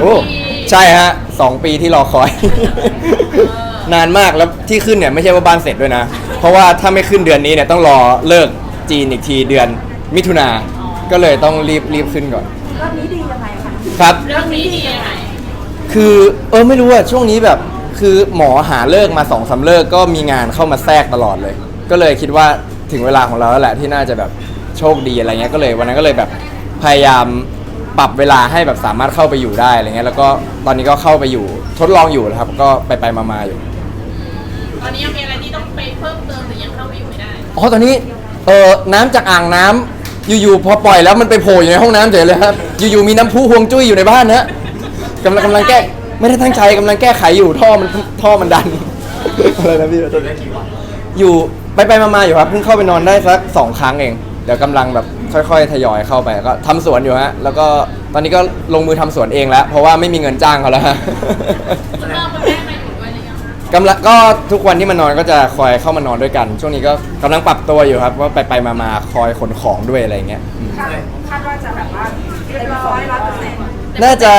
โอ้ใช่ฮะสองปีที่รอคอย นานมากแล้วที่ขึ้นเนี่ยไม่ใช่ว่าบ้านเสร็จด้วยนะ เพราะว่าถ้าไม่ขึ้นเดือนนี้เนี่ยต้องรอเลิกจีนอีกทีเดือนมิถุนาก็เลยต้องรีบรีบขึ้นก่อนรอบนี้ดียังไงคะครับ เรื่องนี้ดียังไงคือเออไม่รู้อะช่วงนี้แบบคือหมอหาเลิกมาสองสามเลิกก็มีงานเข้ามาแทรกตลอดเลย ก็เลยคิดว่าถึงเวลาของเราแล้วแหละที่น่าจะแบบโชคดีอะไรเงี้ยก็เลยวันนั้นก็เลยแบบพยายาม ปรับเวลาให้แบบสามารถเข้าไปอยู่ได้อะไรเงี้ยแล้วก็ตอนนี้ก็เข้าไปอยู่ทดลองอยู่นะครับ ก็ไปไปมามาๆอยู่ตอนนี้ยังมีอะไรที่ต้องไปเพิ่มเติมหรือยังเข้าไปอยู่ไม่ได้อ๋อตอนนี้เออน้ำจากอ่างน้ำอยู่ๆพอปล่อยแล้วมันไปโผล่อยู่ในห้องน้ำเฉยเลยครับอยู่ๆมีน้ำพุฮวงจุ้ยอยู่ในบ้านนะกำลังกำลังแก้ไม่ได้ตั้งใจกำลังแก้ไขอยู่ท่อมันท่อมันดันอะไรนะพี่ อยู่ไปไปมาๆอยู่ครับเพิ่งเข้าไปนอนได้สักสองครั้งเอง เดี๋ยวกำลังแบบ ค่อยๆทยอยเข้าไปก็ทำสวนอยู่ฮะแล้วก็ตอนนี้ก็ลงมือทำสวนเองแล้ว เพราะว่าไม่มีเงินจ้างเขาแล้วฮะ คุณพ่อคุณแม่มาอยู่ด้วยหรือยังกำลังก็ทุกวันที่มานอนก็จะคอยเข้ามานอนด้วยกัน ช่วงนี้ก็กำลังปรับตัวอยู่ครับว่าไปไปมามาคอยขนของด้วยอะไรเงี้ยอืมคาดคาดว่าจะแบบว่าเต็มร้อยร้อยเปอร์เซ็นต์น่าจะ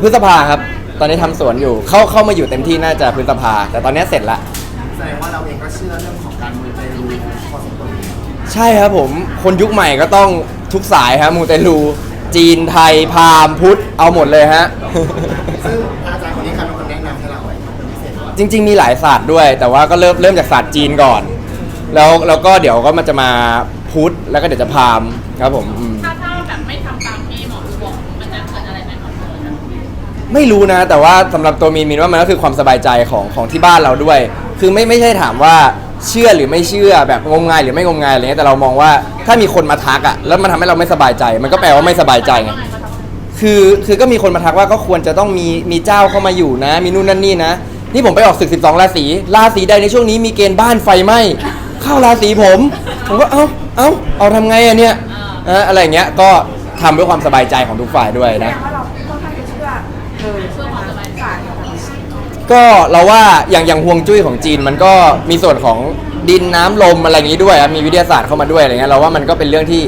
พฤษภาครับ ตอนนี้ทำสวนอยู่ เข้าเข้ามาอยู่เต็มที่น่าจะพฤษภาแต่ตอนนี้เสร็จละ แสดงว่าเราเองก็เชื่อเรื่องของการมูเตลูพอสมควร ใช่ครับผมคนยุคใหม่ก็ต้องทุกสายครับมูเตลู จีนไทยพราหมณ์พุทธเอาหมดเลยฮะ ซึ่งอาจารย์คนนี้ใครเป็นคนแนะนำให้เราไว้เป็นพิเศษว่าจริง ๆ มีหลายศาสตร์ด้วย แต่ว่าก็เริ่มเริ่มจากศาสตร์จีนก่อน แล้วแล้วก็เดี๋ยวก็มันจะมาพุทธแล้วก็เดี๋ยวจะพราหมณ์ครับผมอืมถ้าถ้าแบบไม่ทำตามที่หมอดูบอกมันจะเกิดอะไรไหมครับไม่รู้นะ แต่ว่าสำหรับตัวมีนมินว่ามันก็คือความสบายใจของของที่บ้านเราด้วย คือไม่ไม่ใช่ถามว่า เชื่อหรือไม่เชื่อแบบงมงายหรือไม่งมงายอะไรเงี้ยแต่เรามองว่าถ้ามีคนมาทักอะแล้วมันทำให้เราไม่สบายใจ มันก็แปลว่าไม่สบายใจไงคือคือก็มีคนมาทักว่าก็ควรจะต้องมีมีเจ้าเข้ามาอยู่นะ มีนู่นนั่นนี่นะ นี่ผมไปออกศึก 12 ราศีราศีใดในช่วงนี้มีเกณฑ์บ้านไฟไหม้เข้าราศีผม ผมก็เอ้าเอ้าเอาทำไงอะเนี่ยเอ่ออะไรเงี้ยก็ทำด้วยความสบายใจของทุกฝ่ายด้วยแสดนะงว่า ก็เราว่าอย่างอย่างฮวงจุ้ยของจีนมันก็มีส่วนของดินน้ำลมอะไรอย่างนี้ด้วยครับมีวิทยาศาสตร์เข้ามาด้วยอะไรเงี้ยเราว่ามันก็เป็นเรื่องที่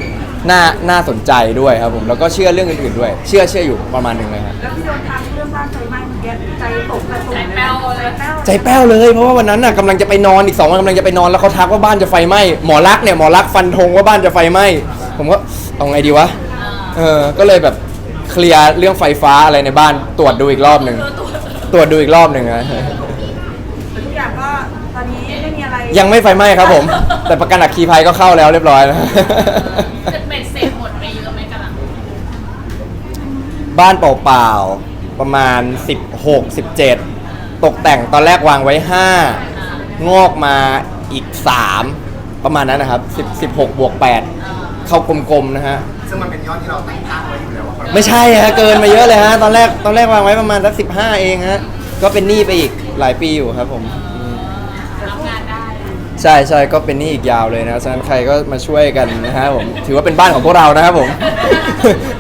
น่าน่าสนใจด้วยครับผมแล้วก็เชื่อเรื่องอื่นๆด้วย เชื่อเชื่ออยู่ประมาณหนึ่งเลยครับ แล้วที่โดนทำเรื่องบ้านไฟไหม้เมื่อกี้ใจตกกระตุกใจแป้วเลย ใจแป้วเลยเพราะว่าวันนั้นน่ะกำลังจะไปนอนอีกสองวันกำลังจะไปนอนแล้วเขาทักว่าบ้านจะไฟไหม้หมอรักษณ์เนี่ยหมอรักษณ์ฟันธงว่าบ้านจะไฟไหม้ผมก็เอาไงดีวะเออก็เลยแบบเคลียร์เรื่องไฟฟ้าอะไรในบ้านตรวจดูอีกรอบหนึ่ง ต รวจดูอีกรอบหนึ่งนะแต่ทุกอย่างก็ตอนนี้ไม่มีอะไรยังไม่ไฟไหม้ครับผม แต่ประกันอัคคีภัยก็เข้าแล้วเรียบร้อยแล้วเสร็จเบ็ดเสร็จหมดไปเยอะไหมกันล่ะบ้านเปล่าๆประมาณ 16 17 ตกแต่งตอนแรกวางไว้ 5 งอกมาอีก 3 ประมาณนั้นนะครับ 10 16บวก8เข้ากลมๆนะฮะ ซึ่งมันเป็นยอดที่เราตั้งตั้งไว้อยู่แล้วว่าไม่ใช่ฮะเกินมาเยอะเลยฮะตอนแรกตอนแรกวางไว้ประมาณสัก15เองฮะก็เป็นหนี้ไปอีกหลายปีอยู่ครับผมอืมทำงานได้ใช่ใช่ก็เป็นหนี้อีกยาวเลยนะฉะนั้นใครก็มาช่วยกันนะฮะผมถือว่าเป็นบ้านของพวกเรานะครับผม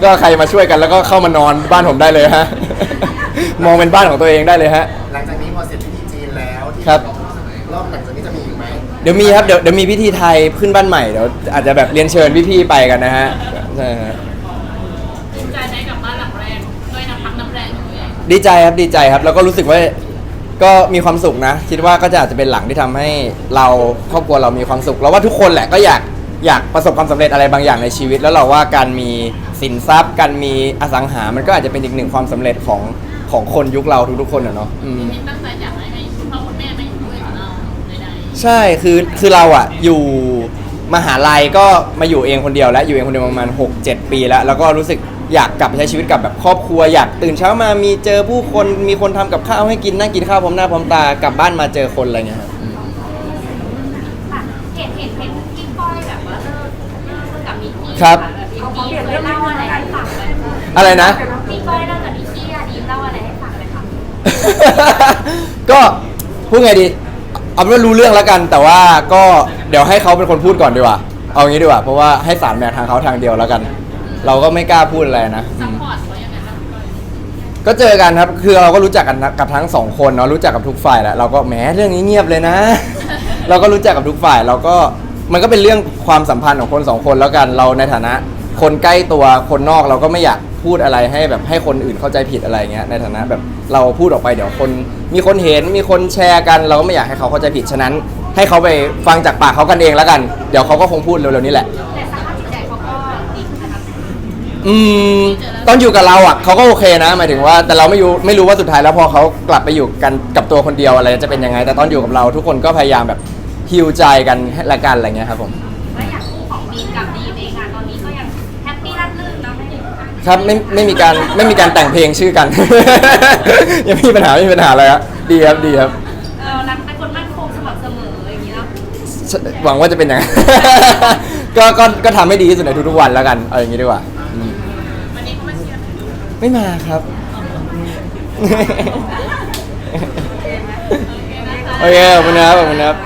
ก็ใครมาช่วยกันแล้วก็เข้ามานอนบ้านผมได้เลยฮะ มองเป็นบ้านของตัวเองได้เลยฮะ หลังจากนี้พอเสร็จพิธีจีนแล้วที่ครับ รอบหลังจาก ดี๋ยวมีครับเดี๋ยวเดี๋ยวมีพิธีไทยขึ้นบ้านใหม่เดี๋ยวอาจจะแบบเรียนเชิญพี่ๆไปกันนะฮะใช่ฮะภูมิใจไหมกับบ้านหลังแรกด้วยน้ำพักน้ำแรงของตัวเองดีใจครับดีใจครับ แล้วก็รู้สึกว่าก็มีความสุขนะ คิดว่าก็จะอาจจะเป็นหลังที่ทำให้เราครอบครัวเรามีความสุขเราว่าทุกคนแหละก็อยากอยากประสบความสำเร็จอะไรบางอย่างในชีวิต แล้วเราว่าการมีสินทรัพย์ การมีอสังหา มันก็อาจจะเป็นอีกหนึ่งความสำเร็จของของคนยุคเราทุกๆคนอะเนาะอืมมินตั้งใจอย ใดใช่คือคือเราอะอยู่มหาลัยก็มาอยู่เองคนเดียวแล้วอยู่เองคนเดียวประมาณ 6 7 ปีแล้ว แล้วก็รู้สึกอยากกลับไปใช้ชีวิตกับแบบครอบครัวอยากตื่นเช้ามามีเจอผู้คนมีคนทำกับข้าวให้กินนั่งกินข้าวพร้อมหน้าพร้อมตากลับบ้านมาเจอคนอะไรเงี้ยครับอืมค่ะเห็นเห็นเห็นพี่ก้อยแบบว่าเลิกเลิกกับนิกกี้ครับแบบนิกกี้เคยเล่าอะไรให้ฟังไหมอะไรนะ พี่ก้อยเลิกกับนิกกี้อะดีมเล่าอะไรให้ฟังไหมคะก็พูดไงดี เอาเป็นว่ารู้เรื่องแล้วกัน แต่ว่าก็เดี๋ยวให้เขาเป็นคนพูดก่อนดีกว่าเอางี้ดีกว่าเพราะว่าให้สารแนวทางเขาทางเดียวแล้วกัน เราก็ไม่กล้าพูดอะไรนะๆอืซัพมพอร์ตเขายังไงบ้างก้อยก็เจอกันครับคือเราก็รู้จักกันกับทั้งสองคนเนาะรู้จักกับทุกฝ่ายแหละเราก็แหมเรื่องนี้เงียบเลยนะ เราก็รู้จักกับทุกฝ่ายเราก็มันก็เป็นเรื่องความสัมพันธ์ของคนสองคนแล้วกันเราในฐานะ คนใกล้ตัวคนนอกเราก็ไม่อยาก พูดอะไรให้แบบให้คนอื่นเข้าใจผิดอะไรเงี้ยในฐานะแบบเราพูดออกไปเดี๋ยวคนมีคนเห็นมีคนแชร์กัน เราก็ไม่อยากให้เขาเข้าใจผิดฉะนั้น ให้เขาไปฟังจากปากเขากันเองแล้วกัน เดี๋ยวเขาก็คงพูดเร็วๆนี้แหละ แต่สภาพจิตใจเขาก็ดีขึ้นนะครับอืมตอนอยู่กับเราอะเขาก็โอเคนะหมายถึงว่าแต่เราไม่รู้ไม่รู้ว่าสุดท้ายแล้วพอเขากลับไปอยู่กันกับตัวคนเดียวอะไรจะเป็นยังไง แต่ตอนอยู่กับเราทุกคนก็พยายามแบบฮิวใจกันละกันอะไรเงี้ยครับผม แล้วอยางคู่ของมีนกับ ครับไม่ไม่มีการไม่มีการแต่งเพลงชื่อกัน ยังไม่มีปัญหาไม่มีปัญหาอะไรครับดีครับดีครับเออรักเป็นคนมั่นคงสม่ำเสมออย่างนี้เนาะหวังว่าจะเป็นอย่างนั้น ก็ก็ก็ทำให้ดีที่สุดในทุกๆวันแล้วกันเอาอย่างนี้ดีกว่าอืมวันนี้เขามาเชียร์ไหมไม่มาครับโอเคขอบคุณนะครับขอบคุณนะครับ